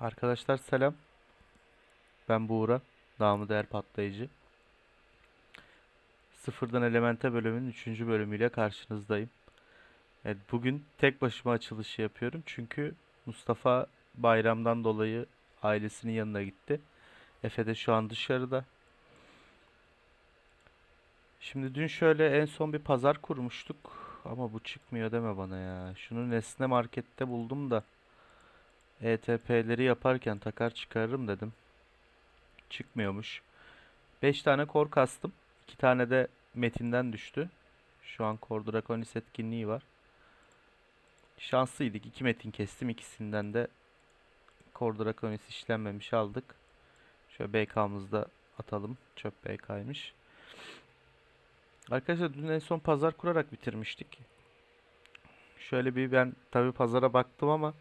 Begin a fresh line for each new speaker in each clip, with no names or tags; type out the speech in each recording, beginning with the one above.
Arkadaşlar selam. Ben Buğra. Namı değer patlayıcı. Sıfırdan Elemente bölümünün 3. bölümüyle karşınızdayım. Evet, bugün tek başıma açılışı yapıyorum. Çünkü Mustafa bayramdan dolayı ailesinin yanına gitti. Efe de şu an dışarıda. Şimdi dün şöyle en son bir pazar kurmuştuk. Ama bu çıkmıyor deme bana ya. Şunu Nesne Market'te buldum da. ETP'leri yaparken takar çıkarırım dedim. Çıkmıyormuş. 5 tane kor kastım. 2 tane de metinden düştü. Şu an Kor Draconis etkinliği var. Şanslıydık. 2 metin kestim. İkisinden de Kor Draconis işlenmemiş aldık. Şöyle BK'mızda atalım. Çöp BK'ymış. Arkadaşlar dün en son pazar kurarak bitirmiştik. Şöyle bir ben tabii pazara baktım ama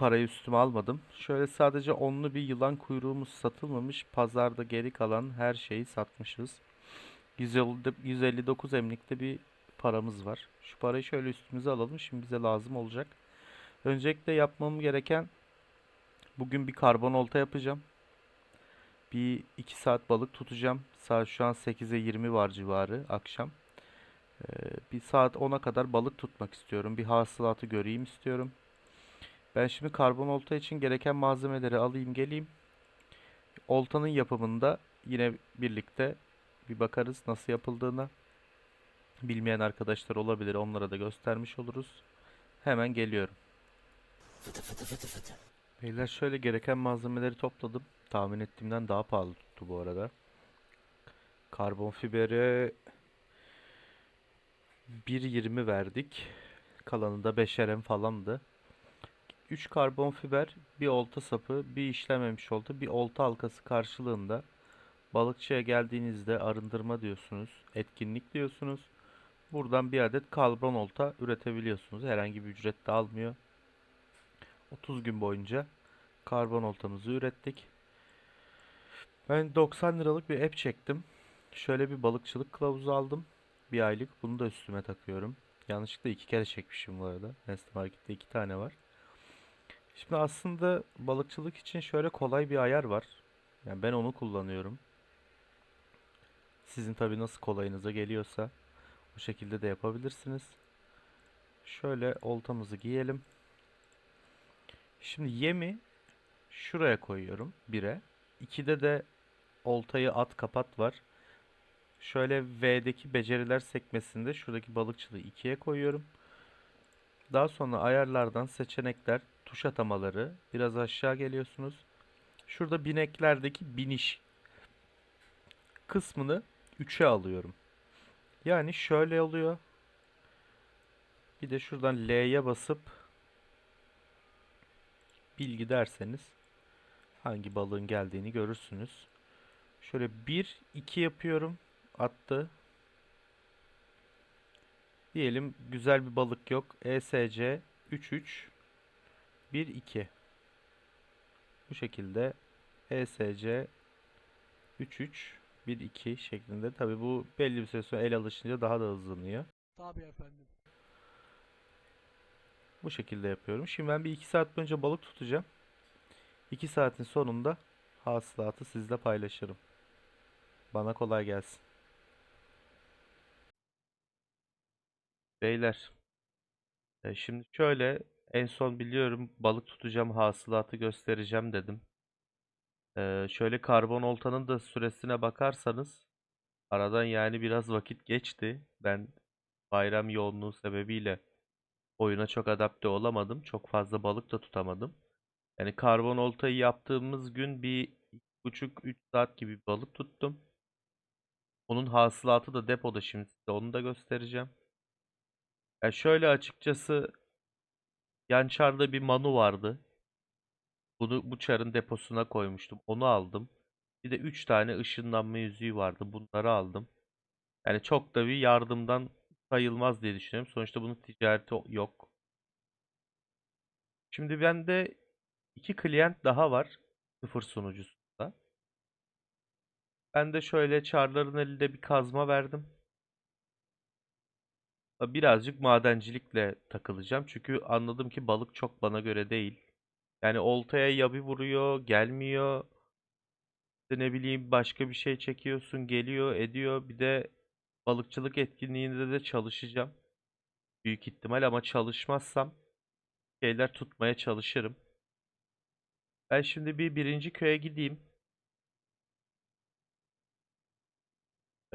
parayı üstüme almadım. Şöyle sadece onlu bir yılan kuyruğumuz satılmamış. Pazarda geri kalan her şeyi satmışız. 150 159 emlikte bir paramız var. Şu parayı şöyle üstümüze alalım. Şimdi bize lazım olacak. Öncelikle yapmam gereken bugün bir karbon olta yapacağım. Bir 2 saat balık tutacağım. Saat şu an 8'e 20 var civarı akşam. Ee, bir saat 10'a kadar balık tutmak istiyorum. Bir hasılatı göreyim istiyorum. Ben şimdi karbon olta için gereken malzemeleri alayım geleyim. Oltanın yapımında yine birlikte bir bakarız nasıl yapıldığına. Bilmeyen arkadaşlar olabilir. Onlara da göstermiş oluruz. Hemen geliyorum. Beyler şöyle gereken malzemeleri topladım. Tahmin ettiğimden daha pahalı tuttu bu arada. Karbon fibere 1.20 verdik. Kalanı da 5'er falandı. 3 karbon fiber, bir olta sapı, bir işlememiş olta, bir olta halkası karşılığında balıkçıya geldiğinizde arındırma diyorsunuz, etkinlik diyorsunuz. Buradan bir adet karbon olta üretebiliyorsunuz. Herhangi bir ücret de almıyor. 30 gün boyunca karbon oltamızı ürettik. Ben 90 liralık bir app çektim. Şöyle bir balıkçılık kılavuzu aldım. Bir aylık. Bunu da üstüme takıyorum. Yanlışlıkla iki kere çekmişim bu arada. Nest Market'te iki tane var. Şimdi aslında balıkçılık için şöyle kolay bir ayar var. Yani ben onu kullanıyorum. Sizin tabii nasıl kolayınıza geliyorsa bu şekilde de yapabilirsiniz. Şöyle oltamızı giyelim. Şimdi yemi şuraya koyuyorum 1'e. 2'de de oltayı at kapat var. Şöyle V'deki beceriler sekmesinde şuradaki balıkçılığı 2'ye koyuyorum. Daha sonra ayarlardan seçenekler, tuş atamaları biraz aşağı geliyorsunuz. Şurada bineklerdeki biniş kısmını 3'e alıyorum. Yani şöyle oluyor. Bir de şuradan L'ye basıp bilgi derseniz hangi balığın geldiğini görürsünüz. Şöyle 1 2 yapıyorum. Attı. Diyelim güzel bir balık yok. ESC 33 1 2 Bu şekilde ESC 33 1 2 şeklinde. Tabi bu belli bir süre sonra el alışınca daha da hızlanıyor.
Tabii efendim.
Bu şekilde yapıyorum. Şimdi ben bir 2 saat boyunca balık tutacağım. 2 saatin sonunda hasılatı sizle paylaşırım. Bana kolay gelsin. Beyler, e, şimdi şöyle en son biliyorum balık tutacağım hasılatı göstereceğim dedim. E, şöyle karbon oltanın da süresine bakarsanız aradan yani biraz vakit geçti. Ben bayram yoğunluğu sebebiyle oyuna çok adapte olamadım. Çok fazla balık da tutamadım. Yani karbon oltayı yaptığımız gün bir buçuk 3 saat gibi balık tuttum. Onun hasılatı da depoda şimdi size onu da göstereceğim. Ya şöyle açıkçası yan çarda bir manu vardı. Bunu bu çarın deposuna koymuştum. Onu aldım. Bir de 3 tane ışınlanma yüzüğü vardı. Bunları aldım. Yani çok da bir yardımdan sayılmaz diye düşünüyorum. Sonuçta bunun ticareti yok. Şimdi bende iki klient daha var. Sıfır sunucusunda. Ben de şöyle çarların elinde bir kazma verdim. Birazcık madencilikle takılacağım. Çünkü anladım ki balık çok bana göre değil. Yani oltaya ya vuruyor, gelmiyor. Ne bileyim başka bir şey çekiyorsun, geliyor, ediyor. Bir de balıkçılık etkinliğinde de çalışacağım. Büyük ihtimal ama çalışmazsam şeyler tutmaya çalışırım. Ben şimdi bir birinci köye gideyim.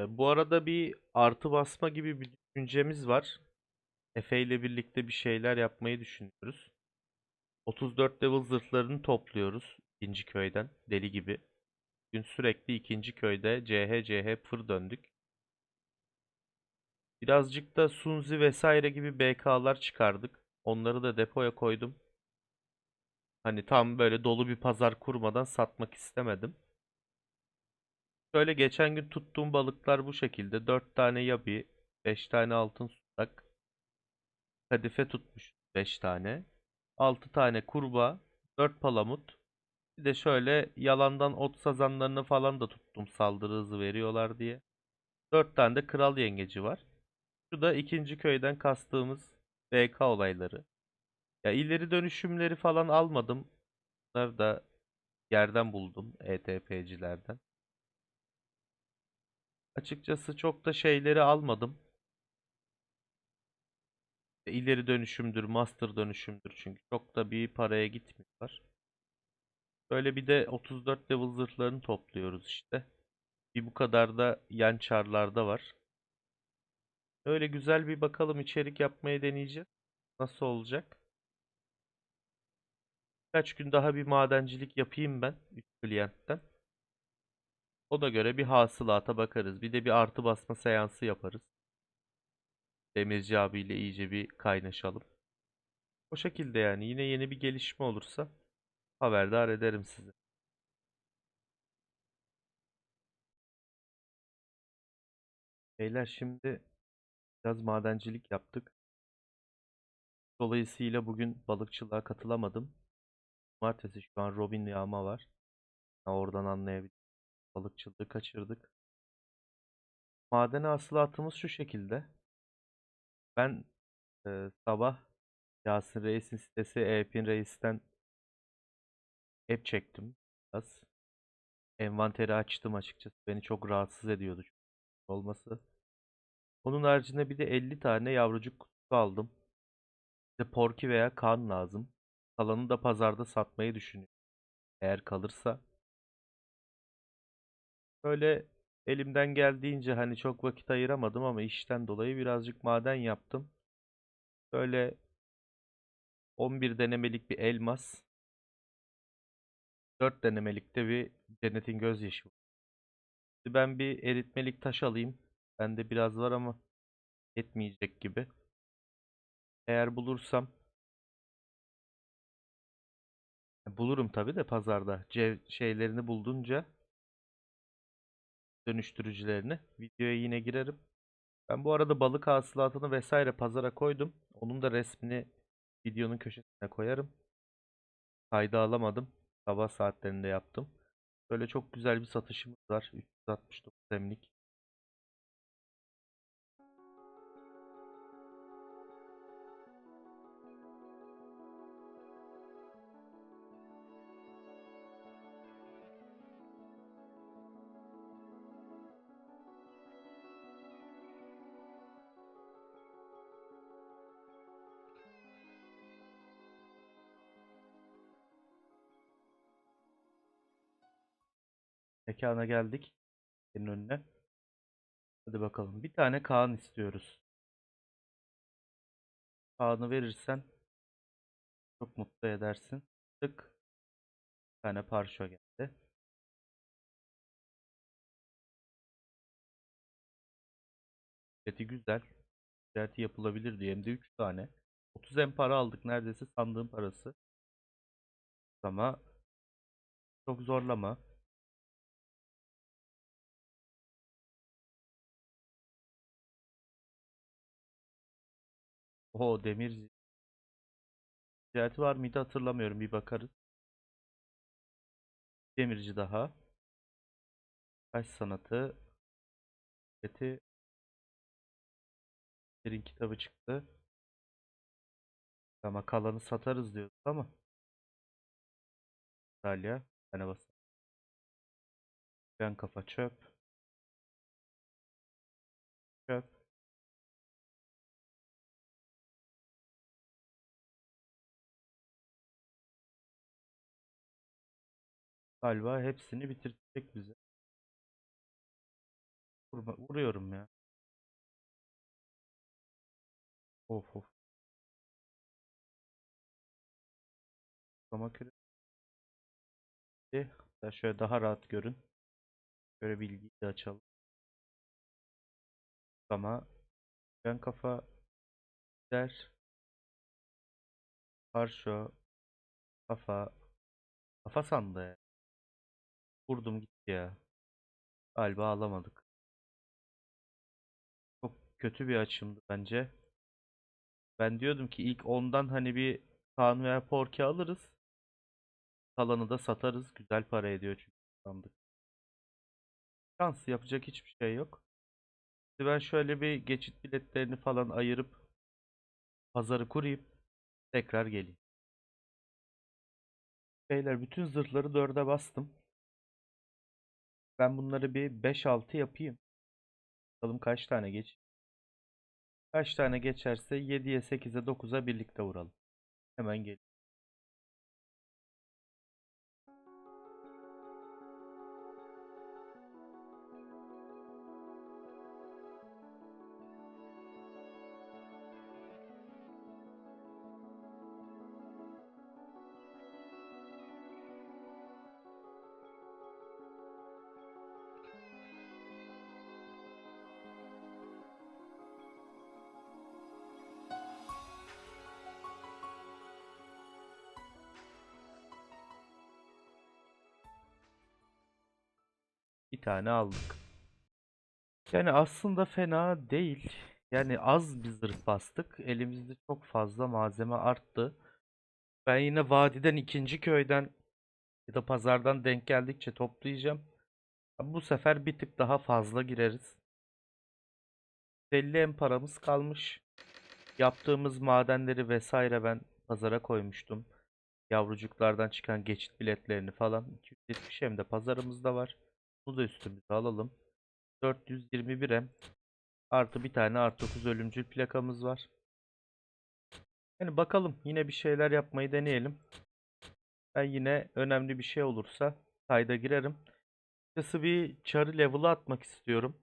E, Bu arada bir artı basma gibi bir düşüncemiz var. Efe ile birlikte bir şeyler yapmayı düşünüyoruz. 34 level zırhlarını topluyoruz ikinci köyden deli gibi. Bugün sürekli ikinci köyde CH CH fır döndük. Birazcık da Sunzi vesaire gibi BK'lar çıkardık. Onları da depoya koydum. Hani tam böyle dolu bir pazar kurmadan satmak istemedim. Şöyle geçen gün tuttuğum balıklar bu şekilde. 4 tane yabi, 5 tane altın sudak, kadife tutmuş 5 tane. 6 tane kurbağa, 4 palamut. Bir de şöyle yalandan ot sazanlarını falan da tuttum saldırı hızı veriyorlar diye. 4 tane de kral yengeci var. Şu da ikinci köyden kastığımız BK olayları. Ya ileri dönüşümleri falan almadım. Bunları da yerden buldum ETP'cilerden. Açıkçası çok da şeyleri almadım. İleri dönüşümdür, master dönüşümdür çünkü çok da bir paraya gitmiyorlar. Böyle bir de 34 level zırhlarını topluyoruz işte. Bir bu kadar da yan çarlarda var. Öyle güzel bir bakalım içerik yapmayı deneyeceğiz. Nasıl olacak? Kaç gün daha bir madencilik yapayım ben 3 klientten. O da göre bir hasılata bakarız. Bir de bir artı basma seansı yaparız. Demirci abiyle iyice bir kaynaşalım. O şekilde yani yine yeni bir gelişme olursa haberdar ederim sizi. Beyler şimdi biraz madencilik yaptık. Dolayısıyla bugün balıkçılığa katılamadım. Cumartesi şu an Robin yağma var. Ya oradan anlayabilirim. Balıkçılığı kaçırdık. Maden hasılatımız şu şekilde. Ben e, sabah Yasin Reis'in sitesi Epin Reis'ten app çektim. Biraz. Envanteri açtım açıkçası. Beni çok rahatsız ediyordu olması. Onun haricinde bir de 50 tane yavrucuk kutusu aldım. Bir de Porky veya kan lazım. Kalanı da pazarda satmayı düşünüyorum. Eğer kalırsa. Böyle elimden geldiğince hani çok vakit ayıramadım ama işten dolayı birazcık maden yaptım. Böyle 11 denemelik bir elmas. 4 denemelik de bir cennetin gözyaşı. Şimdi Ben bir eritmelik taş alayım. Bende biraz var ama etmeyecek gibi. Eğer bulursam bulurum tabii de pazarda. Cev şeylerini buldunca dönüştürücülerini videoya yine girerim. Ben bu arada balık hasılatını vesaire pazara koydum. Onun da resmini videonun köşesine koyarım. Kayda alamadım. Sabah saatlerinde yaptım. Böyle çok güzel bir satışımız var. 369 emlik. Mekana geldik. Senin önüne. Hadi bakalım. Bir tane Kaan istiyoruz. Kaan'ı verirsen çok mutlu edersin. Tık. Bir tane parşo geldi. Seti güzel. Ticareti yapılabilir diye hem de 3 tane. 30 em para aldık neredeyse sandığın parası. Ama çok zorlama. Oho demir ticareti var mıydı hatırlamıyorum bir bakarız. Demirci daha. Kaş sanatı. Seti. Derin kitabı çıktı. Ama kalanı satarız diyoruz ama. Salya. Bir tane bas. Ben kafa. Çöp. Galiba hepsini bitirecek bize. Vurma, vuruyorum ya. Of of. Ama. Hatta şöyle daha rahat görün. Şöyle bilgiyi de açalım. Ama ben kafa der. Karşı kafa kafa sandı. Vurdum gitti ya. Galiba alamadık. Çok kötü bir açımdı bence. Ben diyordum ki ilk ondan hani bir Kaan veya Porky alırız. Kalanı da satarız. Güzel para ediyor çünkü sandık. Şans yapacak hiçbir şey yok. Şimdi ben şöyle bir geçit biletlerini falan ayırıp pazarı kurayım. Tekrar geleyim. Beyler bütün zırhları 4'e bastım. Ben bunları bir 5-6 yapayım. Bakalım kaç tane geç. Kaç tane geçerse 7'ye 8'e 9'a birlikte vuralım. Hemen gel. Tane aldık. Yani aslında fena değil. Yani az bir zırh bastık. Elimizde çok fazla malzeme arttı. Ben yine vadiden ikinci köyden ya da pazardan denk geldikçe toplayacağım. Bu sefer bir tık daha fazla gireriz. 50 en paramız kalmış. Yaptığımız madenleri vesaire ben pazara koymuştum. Yavrucuklardan çıkan geçit biletlerini falan. 270 hem de pazarımızda var. Bunu da üstümüze alalım. 421 em artı bir tane artı 9 ölümcül plakamız var. Yani bakalım yine bir şeyler yapmayı deneyelim. Ben yine önemli bir şey olursa kayda girerim. Açıkçası bir çarı level'ı atmak istiyorum.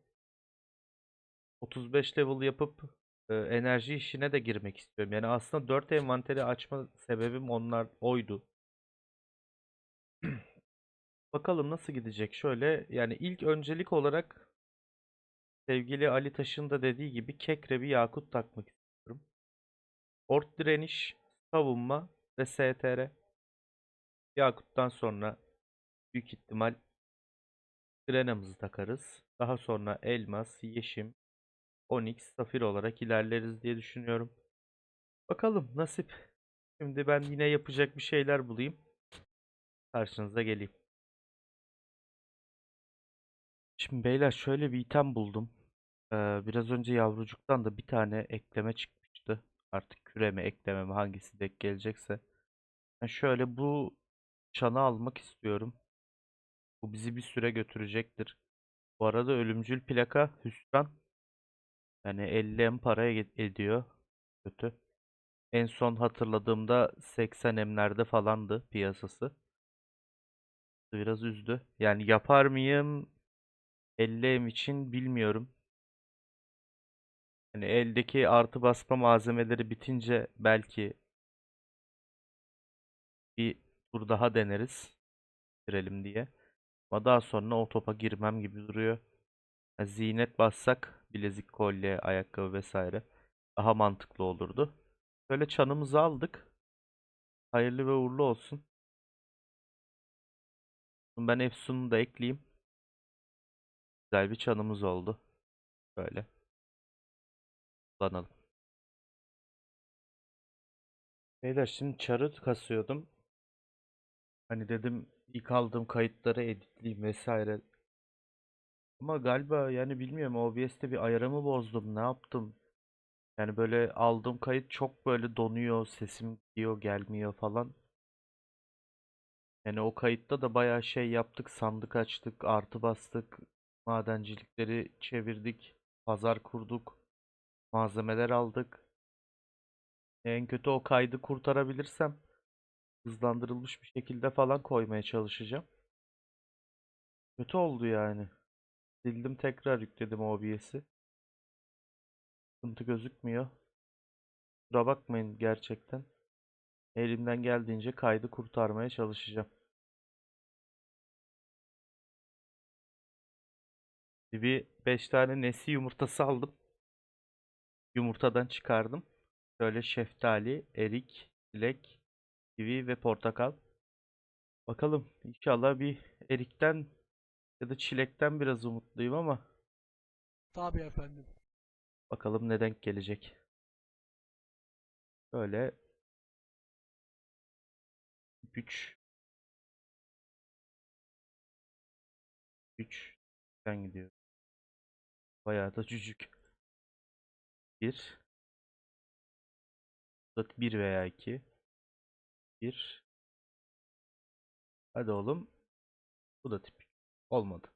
35 level yapıp e, enerji işine de girmek istiyorum. Yani aslında 4 envanteri açma sebebim onlar oydu. Bakalım nasıl gidecek. Şöyle yani ilk öncelik olarak sevgili Ali Taş'ın da dediği gibi kekre bir yakut takmak istiyorum. Ort direniş, savunma ve STR. Yakut'tan sonra büyük ihtimal Grena'mızı takarız. Daha sonra elmas, yeşim, onyx, safir olarak ilerleriz diye düşünüyorum. Bakalım nasip. Şimdi ben yine yapacak bir şeyler bulayım. Karşınıza geleyim. Şimdi beyler şöyle bir item buldum. Ee, biraz önce yavrucuktan da bir tane ekleme çıkmıştı. Artık küreme ekleme mi hangisi denk gelecekse. Ben şöyle bu çanı almak istiyorum. Bu bizi bir süre götürecektir. Bu arada ölümcül plaka hüsran. Yani 50 em paraya get- ediyor. Kötü. En son hatırladığımda 80 emlerde falandı piyasası. Biraz üzdü. Yani yapar mıyım? 50 em için bilmiyorum. Hani eldeki artı basma malzemeleri bitince belki bir tur daha deneriz. Girelim diye. Ama daha sonra o topa girmem gibi duruyor. Yani zinet bassak bilezik, kolye, ayakkabı vesaire daha mantıklı olurdu. Böyle çanımızı aldık. Hayırlı ve uğurlu olsun. Ben Efsun'u da ekleyeyim. Güzel bir çanımız oldu. Böyle. Kullanalım. Beyler şimdi çarı kasıyordum. Hani dedim ilk aldığım kayıtları editleyeyim vesaire. Ama galiba yani bilmiyorum OBS'te bir ayarımı bozdum. Ne yaptım? Yani böyle aldığım kayıt çok böyle donuyor, sesim gidiyor, gelmiyor falan. Yani o kayıtta da bayağı şey yaptık. Sandık açtık, artı bastık. Madencilikleri çevirdik. Pazar kurduk. Malzemeler aldık. En kötü o kaydı kurtarabilirsem hızlandırılmış bir şekilde falan koymaya çalışacağım. Kötü oldu yani. Sildim tekrar yükledim OBS'i. Sıkıntı gözükmüyor. Kusura bakmayın gerçekten. Elimden geldiğince kaydı kurtarmaya çalışacağım. Bir 5 tane nesi yumurtası aldım. Yumurtadan çıkardım. Şöyle şeftali, erik, çilek, kivi ve portakal. Bakalım inşallah bir erikten ya da çilekten biraz umutluyum ama
Tabii efendim.
bakalım ne denk gelecek. Böyle 3 3 ben gidiyor. Bayağı da cücük. 1 1 veya 2 1 Hadi oğlum. Bu da tip. Olmadı.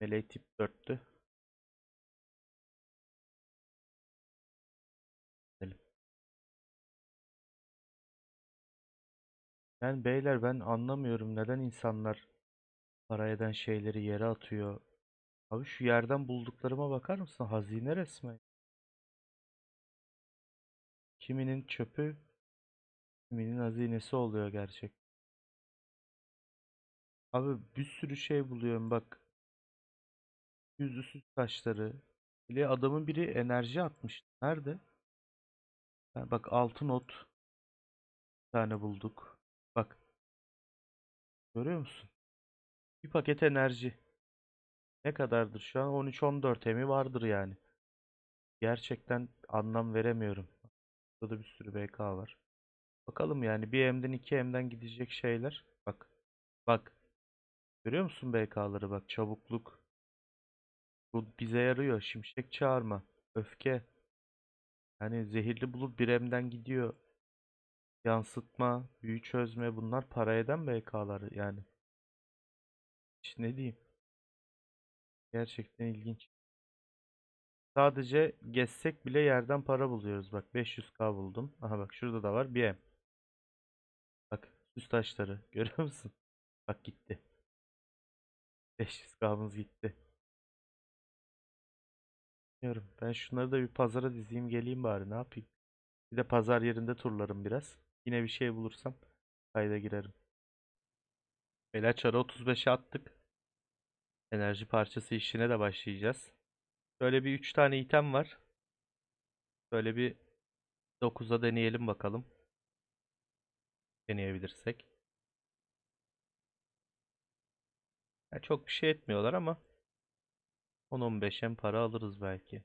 Meleği tip 4'tü. Gidelim. Yani beyler ben anlamıyorum neden insanlar para eden şeyleri yere atıyor. Abi şu yerden bulduklarıma bakar mısın? Hazine resmen. Kiminin çöpü, kiminin hazinesi oluyor gerçek. Abi bir sürü şey buluyorum bak. Yüzüsüz taşları. Bile adamın biri enerji atmış. Nerede? Ha, bak altın ot. Bir tane bulduk. Bak. Görüyor musun? Bir paket enerji. Ne kadardır şu an? 13-14 emi vardır yani. Gerçekten anlam veremiyorum. Burada bir sürü BK var. Bakalım yani bir M'den 2 M'den gidecek şeyler. Bak. Bak. Görüyor musun BK'ları bak. Çabukluk. Bu bize yarıyor. Şimşek çağırma. Öfke. Yani zehirli bulup bir M'den gidiyor. Yansıtma, büyü çözme bunlar para eden BK'lar yani. Hiç ne diyeyim. Gerçekten ilginç. Sadece gezsek bile yerden para buluyoruz. Bak 500k buldum. Aha bak şurada da var. 1M. Bak süs taşları. Görüyor musun? Bak gitti. 500k'mız gitti. Bilmiyorum. Ben şunları da bir pazara dizeyim geleyim bari. Ne yapayım? Bir de pazar yerinde turlarım biraz. Yine bir şey bulursam kayda girerim. Beyler çarı 35'e attık. Enerji parçası işine de başlayacağız. Böyle bir 3 tane item var. Böyle bir 9'a deneyelim bakalım. Deneyebilirsek. Ya çok bir şey etmiyorlar ama 10-15 hem para alırız belki.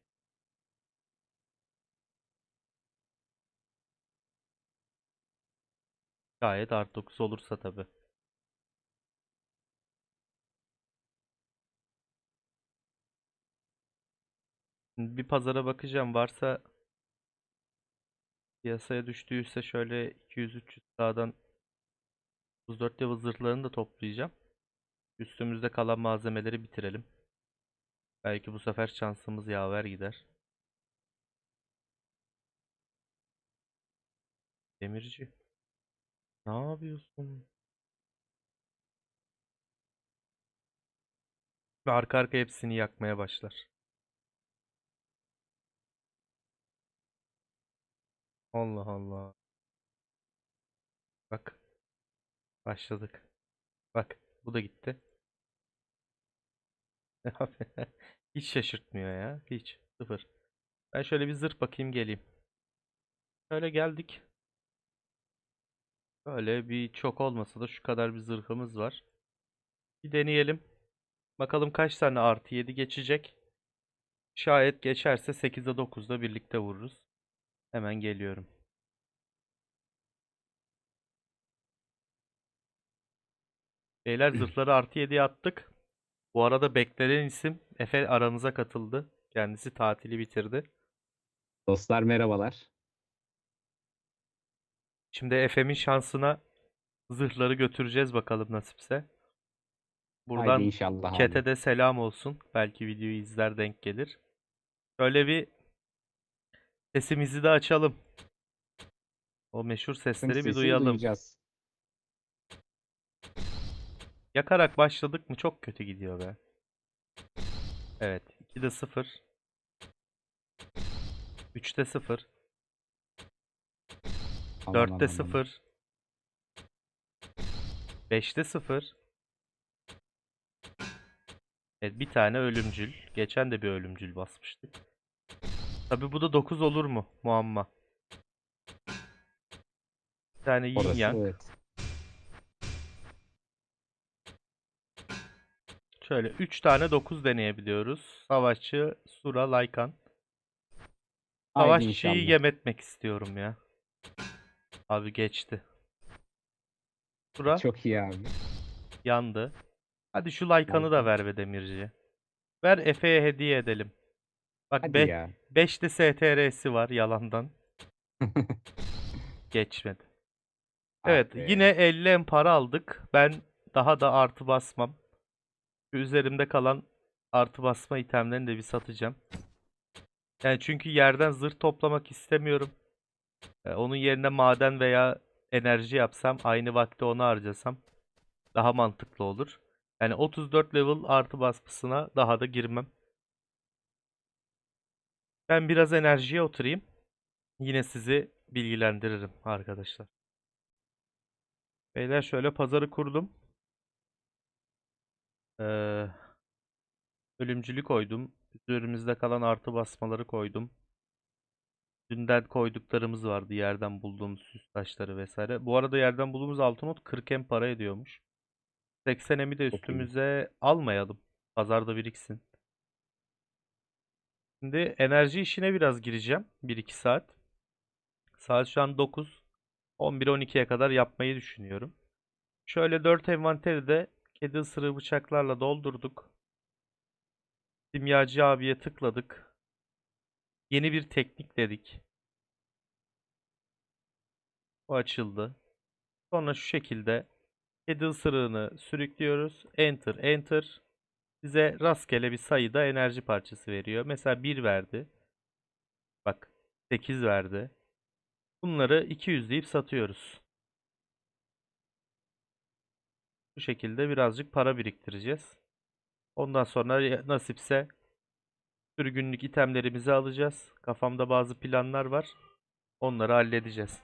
Gayet art 9 olursa tabi. Bir pazara bakacağım. Varsa piyasaya düştüyse şöyle 200-300 sağdan 34 level zırhlarını da toplayacağım. Üstümüzde kalan malzemeleri bitirelim. Belki bu sefer şansımız yaver gider. Demirci. Ne yapıyorsun? Ve arka arka hepsini yakmaya başlar. Allah Allah. Bak. Başladık. Bak. Bu da gitti. Hiç şaşırtmıyor ya. Hiç. Sıfır. Ben şöyle bir zırh bakayım geleyim. Şöyle geldik. Böyle bir çok olmasa da şu kadar bir zırhımız var. Bir deneyelim. Bakalım kaç tane artı 7 geçecek. Şayet geçerse 8'de 9'da birlikte vururuz. Hemen geliyorum. Beyler zırhları artı 7'ye attık. Bu arada beklenen isim Efe aramıza katıldı. Kendisi tatili bitirdi.
Dostlar merhabalar.
Şimdi Efe'min şansına zırhları götüreceğiz bakalım nasipse.
Haydi
Buradan
inşallah abi.
Chat'e de selam olsun. Belki videoyu izler denk gelir. Şöyle bir sesimizi de açalım. O meşhur sesleri bir duyalım.
duyacağız.
Yakarak başladık mı çok kötü gidiyor be. Evet. 2'de 0. 3'te 0.
Aman,
4'te
aman, aman.
0. 5'te 0. Evet bir tane ölümcül. Geçen de bir ölümcül basmıştık. Tabi bu da 9 olur mu muamma. Bir tane yin
Orası
yang.
evet.
Şöyle 3 tane 9 deneyebiliyoruz. Savaşçı, Sura, Laykan.
Haydi
Savaşçıyı yem etmek istiyorum ya. Abi geçti. Sura
Çok iyi abi.
yandı. Hadi şu Laykan'ı da ver be Demirci. Ver Efe'ye hediye edelim. Bak
Hadi
be
ya.
5'te STR'si var yalandan. Geçmedi.
Ah
Evet
be.
yine 50 en para aldık. Ben daha da artı basmam. Şu üzerimde kalan artı basma itemlerini de bir satacağım. Yani çünkü yerden zırh toplamak istemiyorum. Ee, onun yerine maden veya enerji yapsam aynı vakti onu harcasam daha mantıklı olur. Yani 34 level artı basmasına daha da girmem. Ben biraz enerjiye oturayım. Yine sizi bilgilendiririm arkadaşlar. Beyler şöyle pazarı kurdum. Ee, ölümcülü koydum. Üzerimizde kalan artı basmaları koydum. Dünden koyduklarımız vardı. Yerden bulduğumuz süs taşları vesaire. Bu arada yerden bulduğumuz altın not 40 em para ediyormuş. 80 emi de üstümüze almayalım. Pazarda biriksin. Şimdi enerji işine biraz gireceğim. 1-2 saat. Saat şu an 9. 11-12'ye kadar yapmayı düşünüyorum. Şöyle 4 envanteri de kedi ısırığı bıçaklarla doldurduk. Simyacı abiye tıkladık. Yeni bir teknik dedik. O açıldı. Sonra şu şekilde kedi ısırığını sürüklüyoruz. Enter, enter. Bize rastgele bir sayıda enerji parçası veriyor. Mesela 1 verdi. Bak 8 verdi. Bunları 200 deyip satıyoruz. Bu şekilde birazcık para biriktireceğiz. Ondan sonra nasipse sürgünlük itemlerimizi alacağız. Kafamda bazı planlar var. Onları halledeceğiz.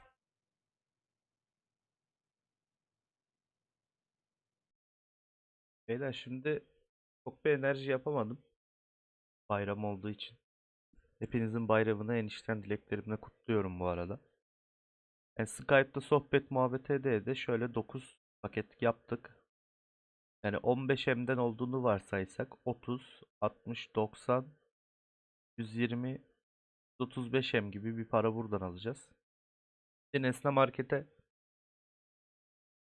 Beyler şimdi çok bir enerji yapamadım. Bayram olduğu için. Hepinizin bayramını en içten dileklerimle kutluyorum bu arada. Yani Skype'da sohbet muhabbet ede ede şöyle 9 paket yaptık. Yani 15M'den olduğunu varsaysak 30, 60, 90, 120, 35M gibi bir para buradan alacağız. De Nesne Market'e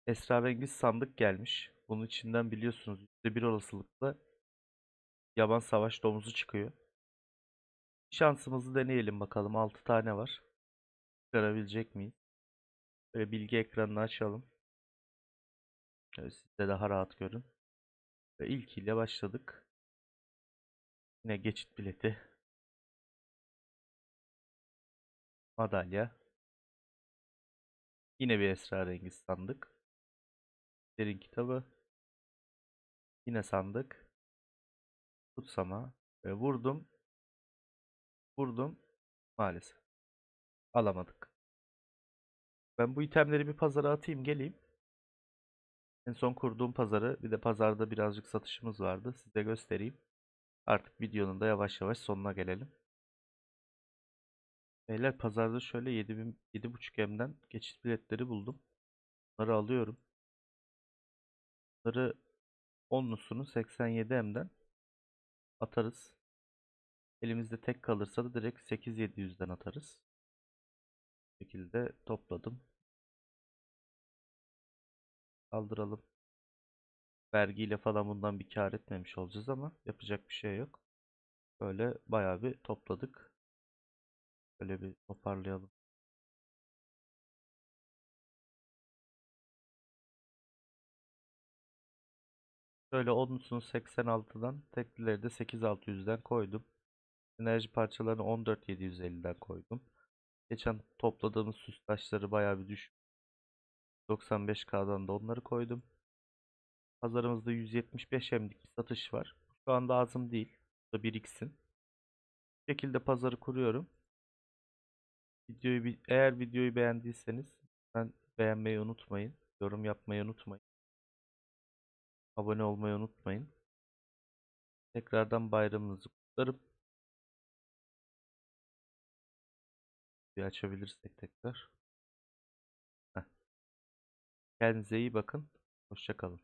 esrarengiz sandık gelmiş. Bunun içinden biliyorsunuz %1 olasılıkla yaban savaş domuzu çıkıyor. Şansımızı deneyelim bakalım. 6 tane var. Çıkarabilecek miyiz? Böyle bilgi ekranını açalım. Şöyle siz de daha rahat görün. Ve ilkiyle başladık. Yine geçit bileti. Madalya. Yine bir esrarengiz sandık. Derin kitabı. Yine sandık. Kutsama. Ve vurdum. Vurdum. Maalesef. Alamadık. Ben bu itemleri bir pazara atayım geleyim. En son kurduğum pazarı bir de pazarda birazcık satışımız vardı. Size göstereyim. Artık videonun da yavaş yavaş sonuna gelelim. Beyler pazarda şöyle 7000 7.5M'den geçit biletleri buldum. Bunları alıyorum. Bunları 10'lusunu 87M'den atarız. Elimizde tek kalırsa da direkt 8700'den atarız. Bu şekilde topladım. Kaldıralım. Vergiyle falan bundan bir kar etmemiş olacağız ama yapacak bir şey yok. Böyle bayağı bir topladık. Böyle bir toparlayalım. Şöyle onlusunu 86'dan, teklileri de 8600'den koydum. Enerji parçalarını 14750'den koydum. Geçen topladığımız süs taşları bayağı bir düş. 95K'dan da onları koydum. Pazarımızda 175 hemlik bir satış var. Şu anda azım değil. Bu da biriksin. Bu şekilde pazarı kuruyorum. Videoyu eğer videoyu beğendiyseniz ben beğenmeyi unutmayın. Yorum yapmayı unutmayın. Abone olmayı unutmayın. Tekrardan bayramınızı kutlarım. Bir açabilirsek tekrar. Heh. Kendinize iyi bakın. Hoşça kalın.